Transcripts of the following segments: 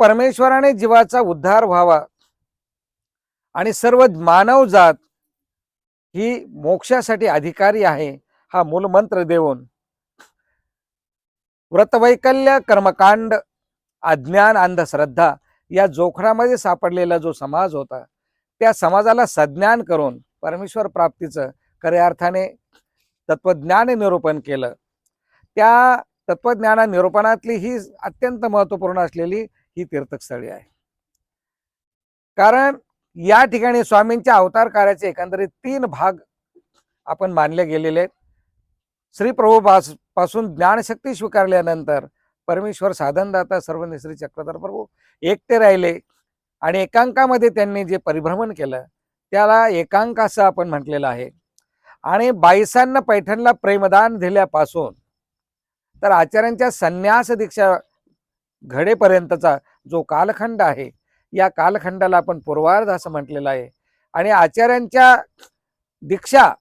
परमेश्वराने जीवाचा उद्धार व्हावा. आणि सर्व मानव जात ही मोक्षासाठी अधिकारी आहे हा मूलमंत्र देऊन. व्रतवैकल्य कर्मकांड अज्ञान अंधश्रद्धा या जोखडामध्ये सापडलेला जो समाज होता त्या समाजाला सज्ञान करून परमेश्वर प्राप्तीचं खऱ्या अर्थाने तत्वज्ञान निरूपण केलं. त्या तत्वज्ञाना निरूपणातली ही अत्यंत महत्त्वपूर्ण असलेली ही तीर्थस्थळी आहे. कारण या ठिकाणी स्वामींच्या अवतार कार्याचे एकंदरीत तीन भाग आपण मानले गेलेले श्री प्रभू पासून ज्ञानशक्ती स्वीकारल्यानंतर परमेश्वर साधनदाता सर्व निश्री चक्रधर प्रभू एकटे राहिले आणि एकांकामध्ये त्यांनी जे परिभ्रमण केलं त्याला एकांक असं आपण म्हटलेलं आहे. आणि बाईसांना पैठणला प्रेमदान दिल्यापासून तर आचार्यांच्या संन्यास दीक्षा घडेपर्यंतचा जो कालखंड आहे या कालखंडाला आपण पूर्वार्ध असं म्हटलेलं आहे. आणि आचार्यांच्या दीक्षा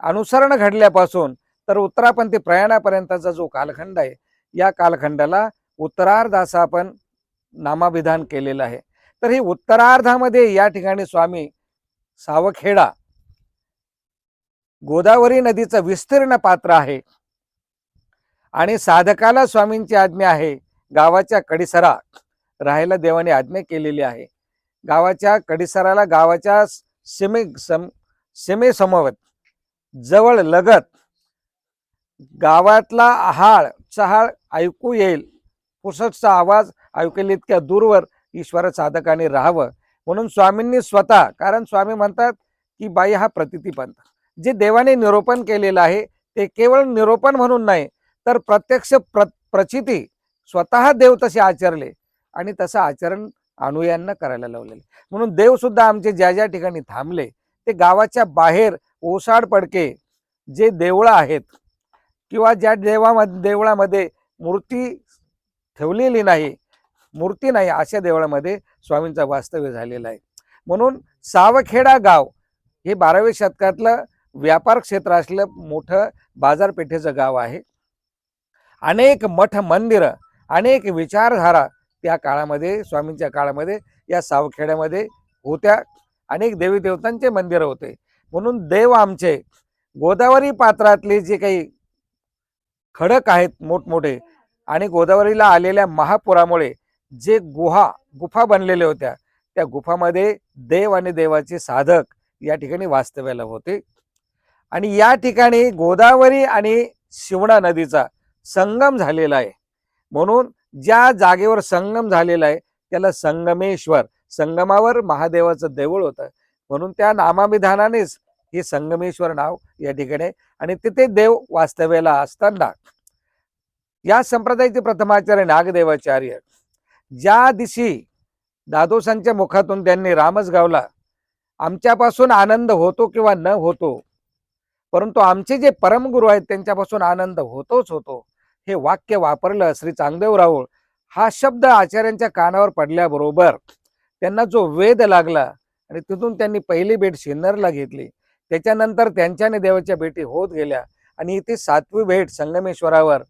अनुसरण घडल्यापासून तर उत्तरापंथी प्रयाणापर्यंतचा जो कालखंड आहे या कालखंडाला उत्तरार्ध असं आपण नामाभिधान केलेलं आहे. तर ही उत्तरार्धामध्ये या ठिकाणी स्वामी सावखेडा गोदावरी नदीचं विस्तीर्ण पात्र आहे. आणि साधकाला स्वामींची आज्ञा आहे गावाच्या कडीसरा राहायला देवाने आज्ञा केलेली आहे. गावाच्या कडीसराला गावाच्या सीमे सम सीमेसमोर जवळ लगत गावातला आहाळ चहाळ ऐकू येईल. पुसटचा आवाज ऐकू येईल इतक्या दूरवर ईश्वर साधकाने राहावं. म्हणून स्वामींनी स्वतः कारण स्वामी म्हणतात की बाई हा प्रतितीपंथ जे देवाने निरोपण केलेलं आहे ते केवळ निरोपण म्हणून नाही तर प्रत्यक्ष प्र प्रचिती स्वतः देव तसे आचरले आणि तसं आचरण अनुयांना करायला लावलेले. म्हणून देव सुद्धा आमचे ज्या ज्या ठिकाणी थांबले ते गावाच्या बाहेर ओसाड पडके जे देवळं आहेत किंवा ज्या देवामध्ये देवळामध्ये मूर्ती ठेवलेली नाही मूर्ती नाही अशा देवळामध्ये स्वामींचं वास्तव्य झालेला आहे. म्हणून सावखेडा गाव हे बाराव्या शतकातलं व्यापार क्षेत्र असलं मोठं बाजारपेठेचं गाव आहे. अनेक मठ मंदिरं अनेक विचारधारा त्या काळामध्ये स्वामींच्या काळामध्ये या सावखेड्यामध्ये होत्या. अनेक देवी देवतांचे मंदिरं होते. म्हणून देव आमचे गोदावरी पात्रातले जे काही खडक आहेत मोठमोठे आणि गोदावरीला आलेल्या महापुरामुळे जे गुहा गुफा बनलेल्या होत्या त्या गुफामध्ये देव आणि देवाचे साधक या ठिकाणी वास्तव्याला होते. आणि या ठिकाणी गोदावरी आणि शिवणा नदीचा संगम झालेला आहे. म्हणून ज्या जागेवर संगम झालेला आहे त्याला संगमेश्वर संगमावर महादेवाचं देऊळ होतं. म्हणून त्या नामाभिधानानेच हे संगमेश्वर नाव या ठिकाणी आणि तिथे देव वास्तव्याला असताना या संप्रदायाचे प्रथमाचार्य नागदेवाचार्य ज्या दिवशी दादोसांच्या मुखातून त्यांनी रामच गावला आमच्यापासून आनंद होतो किंवा न होतो परंतु आमचे जे परमगुरु आहेत त्यांच्यापासून आनंद होतोच होतो. हे वाक्य वापरलं श्री चांगदेव राऊळ हा शब्द आचार्यांच्या कानावर पडल्याबरोबर त्यांना जो वेद लागला आणि तिथून त्यांनी पहिली भेट सिन्नरला घेतली. त्याच्यानंतर त्यांच्याने देवाच्या भेटी होत गेल्या आणि इथे सातवी भेट संगमेश्वरावर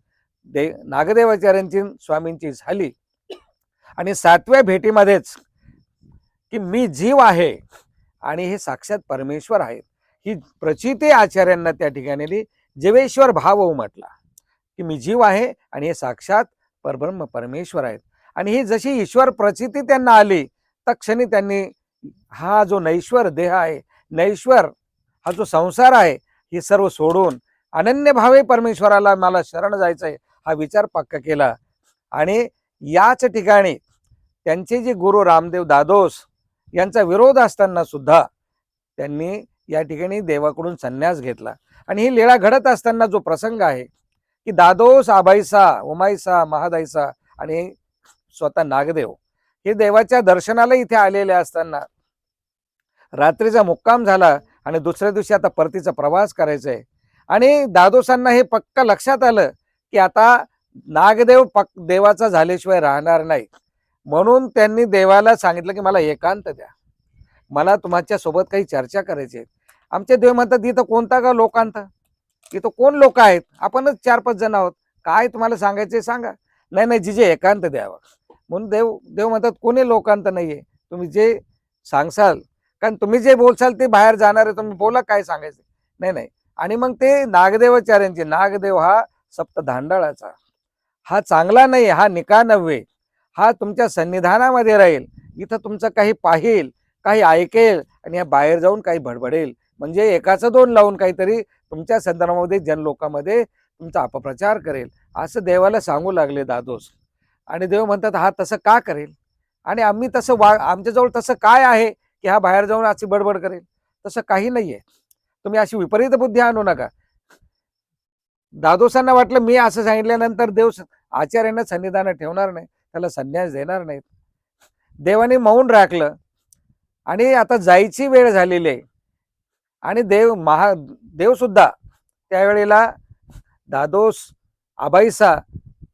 दे नागदेवाचार्यांची स्वामींची झाली. आणि सातव्या भेटीमध्येच की मी जीव आहे आणि हे साक्षात परमेश्वर आहेत. ही प्रचिती आचार्यांना त्या ठिकाणी दिली. जीवेश्वर भाव म्हटला. की मी जीव आहे आणि हे साक्षात परब्रह्म परमेश्वर आहेत. आणि ही जशी ईश्वर प्रचिती त्यांना आली तक्षणी त्यांनी हा जो नैश्वर देह आहे नैश्वर हा जो संसार आहे हे सर्व सोडून अनन्य भावे परमेश्वराला मला शरण जायचं आहे हा विचार पक्का केला. आणि याच ठिकाणी त्यांचे जे गुरु रामदेव दादोस यांचा विरोध असताना सुद्धा त्यांनी या ठिकाणी देवाकडून संन्यास घेतला. आणि ही लीळा घडत असताना जो प्रसंग आहे की दादोस आबाईसा उमाईसा महादाईसा आणि स्वतः नागदेव हे देवाच्या दर्शनाला इथे आलेले असताना रात्रीचा मुक्काम झाला आणि दुसऱ्या दिवशी आता परतीचा प्रवास करायचा आहे. आणि दादोसांना हे पक्क लक्षात आलं की आता नागदेव पक देवाचा झाल्याशिवाय राहणार नाही. म्हणून त्यांनी देवाला सांगितलं की मला एकांत द्या. मला तुमच्यासोबत काही चर्चा करायची आहे. आमचे देव म्हणतात इथं कोणता का लोकांत? इथं कोण लोक आहेत? आपणच चार पाच जण आहोत. काय तुम्हाला सांगायचे सांगा. नाही नाही जिजे एकांत द्यावं. म्हणून देव देव म्हणतात कोणी लोकांत नाहीये. तुम्ही जे सांगसाल कारण तुम्ही जे बोलसाल ते बाहेर जाणार आहे तुम्ही बोला काय सांगायचं. नाही नाही. आणि मग ते नागदेवाचार्यांचे नागदेव हा सप्त धांडाळाचा. हा चांगला नाही हा निका नव्हे. हा तुमच्या सन्निधानामध्ये राहील. इथं तुमचं काही पाहिल काही ऐकेल आणि या बाहेर जाऊन काही भडबडेल म्हणजे एकाचं दोन लावून काहीतरी तुमच्या संदर्भामध्ये जनलोकामध्ये तुमचा अपप्रचार करेल. असं देवाला सांगू लागले दादोस. आणि देव म्हणतात हा तसं का करेल? आणि आम्ही तसं वा आमच्याजवळ तसं काय आहे की हा बाहेर जाऊन अशी बडबड करेल? तसं काही नाहीये. तुम्ही अशी विपरीत बुद्धी आणू नका. दादोसांना वाटलं मी असं सांगितल्यानंतर देव आचार्यांना सन्निधान ठेवणार नाही. त्याला संन्यास देणार नाहीत. देवाने मौन राखलं. आणि आता जायची वेळ झालेली आहे. आणि देव महा देवसुद्धा त्यावेळेला दादोस आबाईसा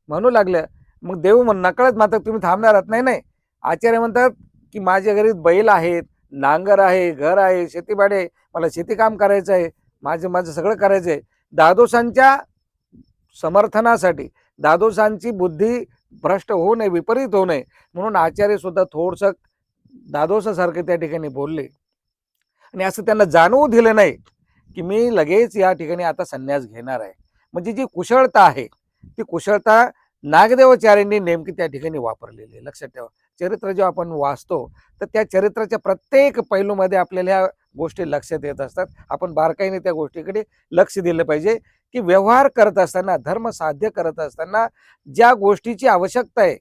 म्हणू लागलं. मग देव म्हण नकळत मात्र तुम्ही थांबणार आहात. नाही नाही. आचार्य म्हणतात की माझ्या घरी बैल आहेत नांगर आहे घर आहे शेतीबाडी आहे. मला शेतीकाम करायचं आहे. माझं माझं सगळं करायचं आहे. दादोसांच्या समर्थनासाठी दादोसांची बुद्धी भ्रष्ट होऊ नये विपरीत होऊ नये. म्हणून आचार्यसुद्धा थोडंसं दादोसासारखे त्या ठिकाणी बोलले. आणि असं त्यांना जाणवू दिलं नाही की मी लगेच या ठिकाणी आता संन्यास घेणार आहे. म्हणजे जी कुशळता आहे ती कुशळता नागदेवाचार्यांनी नेमकी त्या ठिकाणी वापरलेली आहे. लक्षात ठेवा चरित्र जेव्हा आपण वाचतो तर त्या चरित्राच्या प्रत्येक पैलूमध्ये आपल्याला ह्या गोष्टी लक्षात येत असतात. आपण बारकाईने त्या गोष्टीकडे लक्ष दिलं पाहिजे की व्यवहार करत असताना धर्म साध्य करत असताना ज्या गोष्टीची आवश्यकता आहे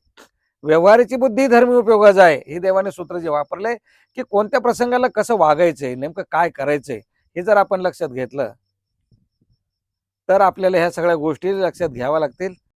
व्यवहाराची बुद्धी धर्मी उपयोगाचा आहे. हे देवाने सूत्र जे वापरले की कोणत्या प्रसंगाला कसं वागायचंय नेमकं काय करायचंय हे जर आपण लक्षात घेतलं तर आपल्याला ह्या सगळ्या गोष्टी लक्षात घ्याव्या लागतील.